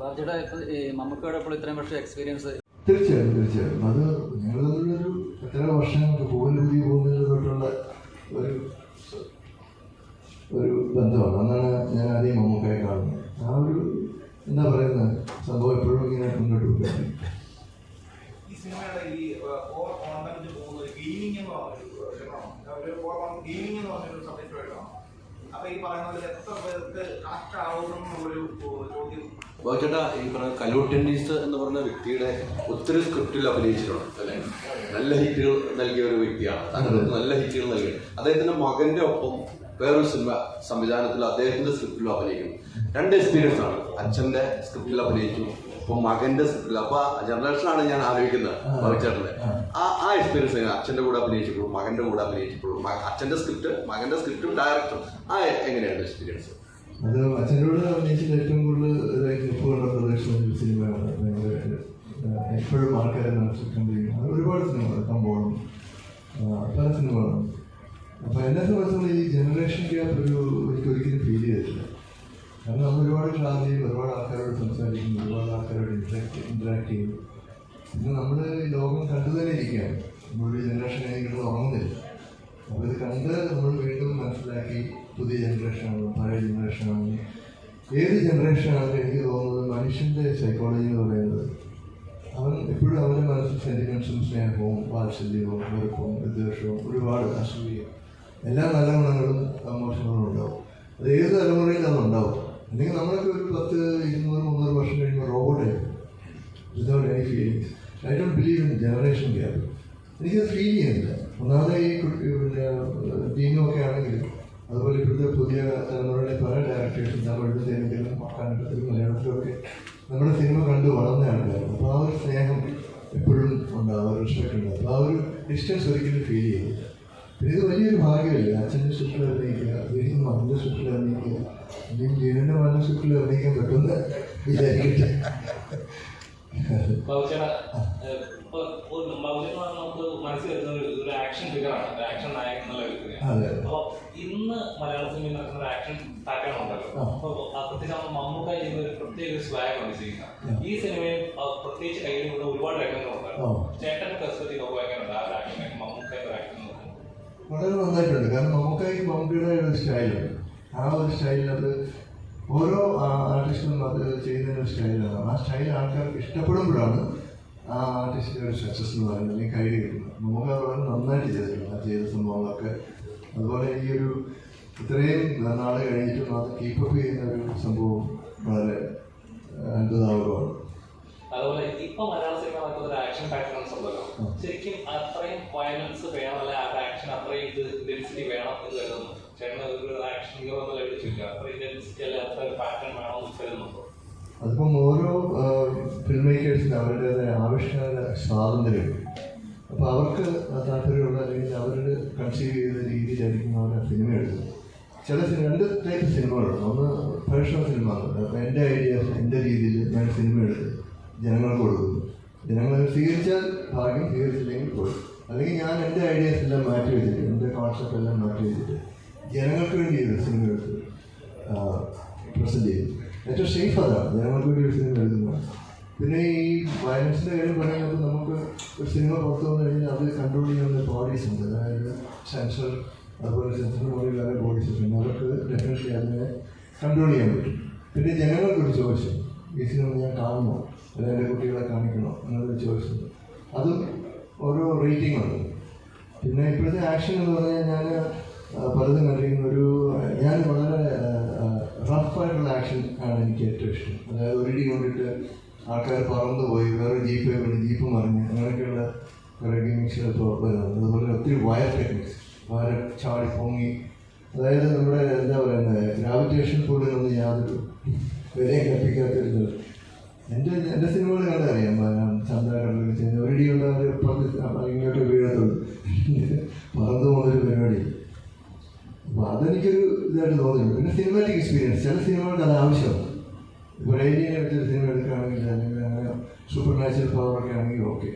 ഈ മമ്മൂക്കയുടെ ഇപ്പോൾ ഇത്രയും വർഷം എക്സ്പീരിയൻസ് തീർച്ചയായും തീർച്ചയായും. അത് ഞങ്ങൾ തമ്മിലൊരു എത്ര വർഷങ്ങൾക്ക് പൂവലൂരി പോകുന്നതിന് തൊട്ടുള്ള ഒരു ഒരു ബന്ധമാണ്. അന്നാണ് ഞാൻ ആദ്യം മമ്മൂക്കയെ കാണുന്നത്. ആ ഒരു എന്താ പറയുന്നത് സംഭവം എപ്പോഴും ഇങ്ങനെ മുന്നോട്ട് പോകും ഈ സിനിമയുടെ ഈ ഓവർ കോണ്ടന്റ് പോകുന്ന ഒരു ഗെയിമിംഗ് എന്ന് പറഞ്ഞൊരു ഗെയിമിംഗ് എന്ന് പറഞ്ഞൊരു സബ്ജക്റ്റ് ആയിട്ടാണ്. അപ്പൊ ഈ പറയുന്ന എത്ര പേർക്ക് കണക്ട് ആവുന്നു എന്നുള്ളൊരു ചോദ്യം ചേട്ടാ ഈ പറഞ്ഞ കലോട്ടിൻഡീസ് എന്ന് പറഞ്ഞ വ്യക്തിയുടെ ഒത്തിരി സ്ക്രിപ്റ്റിൽ അഭിനയിച്ചിട്ടുണ്ട് അല്ലെ? നല്ല ഹിറ്റുകൾ നൽകിയ ഒരു വ്യക്തിയാണ്. താങ്കൾക്ക് നല്ല ഹിറ്റുകൾ നൽകി. അദ്ദേഹത്തിന്റെ മകന്റെ ഒപ്പം വേറൊരു സിനിമ സംവിധാനത്തിൽ അദ്ദേഹത്തിന്റെ സ്ക്രിപ്റ്റിലും അഭിനയിക്കുന്നു. രണ്ട് എക്സ്പീരിയൻസ് ആണ്. അച്ഛന്റെ സ്ക്രിപ്റ്റിൽ അഭിനയിച്ചു ഇപ്പൊ മകന്റെ സ്ക്രിപ്റ്റിൽ. അപ്പൊ ജനറേഷനാണ് ഞാൻ ആലോചിക്കുന്നത് ഭവിച്ചേട്ടന്റെ ആ ആ. എക്സ്പീരിയൻസ് എങ്ങനെ അച്ഛന്റെ കൂടെ അഭിനയിച്ചപ്പോഴും മകന്റെ കൂടെ അഭിനയിച്ചപ്പോഴും അച്ഛന്റെ സ്ക്രിപ്റ്റ് മകന്റെ സ്ക്രിപ്റ്റും ഡയറക്ടറും ആ എങ്ങനെയാണ് എക്സ്പീരിയൻസ് അത് അച്ഛനോട് അഭിനയിച്ചത് ഏറ്റവും കൂടുതൽ ഇപ്പോഴുള്ള പ്രദർശനം സിനിമയാണ്. ഭയങ്കര എപ്പോഴും ആൾക്കാരെ മനസ്സിൽ കണ്ടിരിക്കുന്നത് അത് ഒരുപാട് സിനിമകൾ കമ്പോളം പല സിനിമകളും. അപ്പം എന്നെ സംബന്ധിച്ചുള്ള ഈ ജനറേഷൻ ഗ്യാപ്പ് ഒരു എനിക്ക് ഒരിക്കലും ഫീൽ ചെയ്തിട്ടില്ല. കാരണം നമ്മൾ ഒരുപാട് ക്ലാസ് ചെയ്യും ഒരുപാട് ആൾക്കാരോട് സംസാരിക്കും ഒരുപാട് ആൾക്കാരോട് ഇൻട്രാക്ട് ഇൻട്രാക്ട് ചെയ്യും. പിന്നെ നമ്മൾ ഈ ലോകം കണ്ടു തന്നെ ഇരിക്കുകയാണ്. നമ്മളൊരു ജനറേഷൻ കഴിഞ്ഞിട്ട് ഉറങ്ങുന്നില്ല അപ്പോൾ ഇത് കണ്ട് നമ്മൾ വീണ്ടും മനസ്സിലാക്കി പുതിയ ജനറേഷനാണ് പഴയ ജനറേഷനാണ് ഏത് ജനറേഷനാണെങ്കിലും എനിക്ക് തോന്നുന്നത്? മനുഷ്യന്റെ സൈക്കോളജി എന്ന് പറയുന്നത്. അവൻ എപ്പോഴും അവന്റെ മനസ്സിൽ സെന്റിമെൻസും സ്നേഹവും വാത്സല്യവും വെറുപ്പവും വിദ്വേഷവും ഒരുപാട് അസൂയ എല്ലാ നല്ല ഗുണങ്ങളും ഇമോഷനുകളും ഉണ്ടാവും. അത് ഏത് തലമുറയിലും അതുണ്ടാവും അല്ലെങ്കിൽ നമ്മളൊക്കെ ഒരു പത്ത് ഇരുന്നൂറ് മുന്നൂറ് വർഷം കഴിയുമ്പോൾ റോബോട്ടായിരിക്കും without any feelings I don't believe in generation gap എനിക്കത് ഫീൽ ചെയ്യുന്നില്ല. ഒന്നാമത് ഈ കുട്ടി പിന്നെ ഒക്കെ ആണെങ്കിലും അതുപോലെ ഇവിടുത്തെ പുതിയ തലമുറയുടെ പല ഡയറക്ടേഴ്സും തമിഴിലും തെലുങ്കിലും കന്നഡത്തിലും മലയാളത്തിലൊക്കെ നമ്മുടെ സിനിമ കണ്ട് വളർന്ന ആൾക്കാരാണ്. അപ്പോൾ ആ ഒരു സ്നേഹം എപ്പോഴും ഉണ്ടാവും ഒരു റെസ്പെക്ട് ഉണ്ടാവും. അപ്പോൾ ആ ഒരു ഡിസ്റ്റൻസ് ഒരിക്കലും ഫീൽ ചെയ്യും പിന്നെ ഇത് വലിയൊരു ഭാഗ്യമല്ലേ? അച്ഛന്റെ സ്വിഫ്റ്റിൽ അഭിനയിക്കുക അദ്ദേഹം മകന്റെ സ്വിഫ്റ്റിൽ അഭിനയിക്കുക അല്ലെങ്കിൽ ജീവന്റെ മകന്റെ സ്വിഫ്റ്റിൽ അഭിനയിക്കാൻ പറ്റുമെന്ന് വിചാരിക്കട്ടെ. മനസ്സിൽ വരുന്ന ആക്ഷൻ ഒരു ആക്ഷൻ നായകൻ എന്നുള്ള അപ്പൊ ഇന്ന് മലയാള സിനിമയിൽ നടക്കുന്ന ആക്ഷൻ പാറ്റേൺ ഉണ്ടല്ലോ. ആ. അപ്പൊ പ്രത്യേകിച്ച് നമ്മൾ മമ്മൂക്ക ചെയ്യുന്ന ഒരു പ്രത്യേക സ്വാഗ് ആണ് ചെയ്യുന്നത്. ഈ സിനിമയിൽ ആ, കയ്യിൽ കൂടെ ഒരുപാട് രംഗങ്ങളുണ്ട് ആ. ചേട്ടന്റെ പെർസ്പെക്റ്റീവ് നോക്കുമ്പോൾ എങ്ങനെയുണ്ട് ആ ഒരു ആക്ഷൻ വളരെ നന്നായിട്ടുണ്ട്. കാരണം മമ്മൂക്കായി മമ്മൂട്ടിയുടെ ഒരു സ്റ്റൈലുണ്ട് ആ ഒരു സ്റ്റൈലിനകത്ത് ഓരോ ആർട്ടിസ്റ്റും അത് ചെയ്യുന്നതിന് ഒരു സ്റ്റൈലാണ് ആ സ്റ്റൈൽ ആൾക്കാർക്ക് ഇഷ്ടപ്പെടുമ്പോഴാണ് ആ ആർട്ടിസ്റ്റിന്റെ ഒരു സക്സസ് എന്ന് പറയുന്നത് അല്ലെങ്കിൽ കൈ കിട്ടുന്നത് നമുക്ക് വളരെ നന്നായിട്ട് ചെയ്തിട്ടുണ്ട് ആ ചെയ്ത സംഭവങ്ങളൊക്കെ. അതുപോലെ ഈ ഒരു ഇത്രയും നാൾ കഴിഞ്ഞിട്ടും അത് കീപ്പപ്പ് ചെയ്യുന്ന ഒരു സംഭവം വളരെ അത്ഭുതാവകമാണ് അതുപോലെ ഇപ്പൊ മലയാള സിനിമ നടക്കുന്ന ഒരു ആക്ഷൻ പാറ്റേൺസ് ഉണ്ടല്ലോ. ശരിക്കും അത്രയും വയലൻസ് വേണം അല്ലെ? ആ ആക്ഷൻ അത്രയും ഇത് ഇന്റൻസിറ്റി വേണം എന്ന് കരുതുന്നു. ചേട്ടൻ ഒരു ആക്ഷൻ ഹീറോ എന്നുള്ള എഴുതിച്ചില്ല അത്ര ഇന്റൻസിറ്റി അല്ലെ? അത്ര പാറ്റേൺ വേണം എന്ന് കരുതുന്നുണ്ടോ അതിപ്പം ഓരോ ഫിലിം മേക്കേഴ്സിന് അവരുടേതായ ആവിഷ്കാര സ്വാതന്ത്ര്യമുണ്ട്. അപ്പോൾ അവർക്ക് താല്പര്യമുള്ള അല്ലെങ്കിൽ അവർ കൺസീവ് ചെയ്ത രീതിയിലായിരിക്കും അവർ സിനിമ എടുക്കുന്നത് ചില സിനിമ രണ്ട് ടൈപ്പ് സിനിമകളുണ്ട് ഒന്ന് പ്രൊഫഷണൽ സിനിമ എന്റെ ഐഡിയാസ് എന്റെ രീതിയിൽ ഞാൻ സിനിമ എടുത്ത് ജനങ്ങൾക്ക് കൊടുക്കുന്നു. ജനങ്ങൾ സ്വീകരിച്ചാൽ ഭാഗ്യം സ്വീകരിച്ചില്ലെങ്കിൽ കൊടുക്കും അല്ലെങ്കിൽ ഞാൻ എന്റെ ഐഡിയാസ് എല്ലാം മാറ്റി വെച്ചിട്ട് എന്റെ കോൺസെപ്റ്റ് എല്ലാം മാറ്റി വെച്ചിട്ട് ജനങ്ങൾക്ക് വേണ്ടി സിനിമ എടുത്ത് പ്രസന്റ് ചെയ്തു ഏറ്റവും സേഫ് അതാണ് ജനങ്ങൾക്ക് വേണ്ടി ഒരു സിനിമ എഴുതുന്നത് പിന്നെ ഈ വയലൻസിന്റെ കാര്യം പറയുന്നത് നമുക്ക് ഒരു സിനിമ പുറത്തു വന്നു കഴിഞ്ഞാൽ അത് കൺട്രോൾ ചെയ്യുന്ന ബോഡീസ് ഉണ്ട്. അതായത് സെൻസർ അതുപോലെ സെൻസറിന് പോലെയുള്ള ബോഡീസ് ഉണ്ട്. അവർക്ക് ഡെഫിനറ്റ്ലി അതിനെ കൺട്രോൾ ചെയ്യാൻ പറ്റും. പിന്നെ ജനങ്ങൾക്കൊരു ചോയ്സ് ഈ സിനിമ ഞാൻ കാണുമോ അല്ലെങ്കിൽ എന്റെ കുട്ടികളെ കാണിക്കണോ എന്നൊരു ചോയ്സ് ഉണ്ട്. അതും ഓരോ റേറ്റിംഗ് ഉണ്ട്. പിന്നെ ഇപ്പോഴത്തെ ആക്ഷൻ എന്ന് പറഞ്ഞാൽ ഞാൻ പലതും കണ്ടിരിക്കുന്ന. ഒരു ഞാൻ വളരെ റഫായിട്ടുള്ള ആക്ഷൻ ആണ് എനിക്ക് ഏറ്റവും ഇഷ്ടം. അതായത് ഒരു ഡി കൊണ്ടിട്ട് ആൾക്കാർ പറന്നു പോയി വേറെ ജീപ്പ് വേണ്ടി ജീപ്പ് മറിഞ്ഞ് അങ്ങനെയൊക്കെയുള്ള കുറേ ഗെയിമിങ്സ് ഇപ്പോൾ വരുന്നത് അതുപോലെ ഒത്തിരി വയർ ടെക്നിക്സ് വയർ ചാടി പൊങ്ങി. അതായത് നമ്മുടെ എന്താ പറയുന്നത് ഗ്രാവിറ്റേഷൻ പുള്ളിനൊന്നും യാതൊരു വിലയും കൽപ്പിക്കാത്തൊരു എന്റെ എന്റെ സിനിമകൾ കണ്ടാൽ അറിയാം ചന്ദ്ര കണ്ടു ഒരു ഇടി കൊണ്ട് അവർ പുറത്ത് ഇങ്ങോട്ട് വീഴത്തുള്ളൂ പറന്നു പോകുന്നൊരു പരിപാടി അപ്പോൾ അതെനിക്കൊരു തോന്നിയിട്ടുണ്ട് പിന്നെ സിനിമാറ്റിക് എക്സ്പീരിയൻസ് ചില സിനിമകൾക്ക് അത് ആവശ്യമാണ്. ഇപ്പോൾ ഏരിയനെ വെച്ചൊരു സിനിമ എടുക്കുകയാണെങ്കിൽ അല്ലെങ്കിൽ അങ്ങനെ സൂപ്പർ നാച്ചുറൽ പവറൊക്കെ ആണെങ്കിൽ ഓക്കെ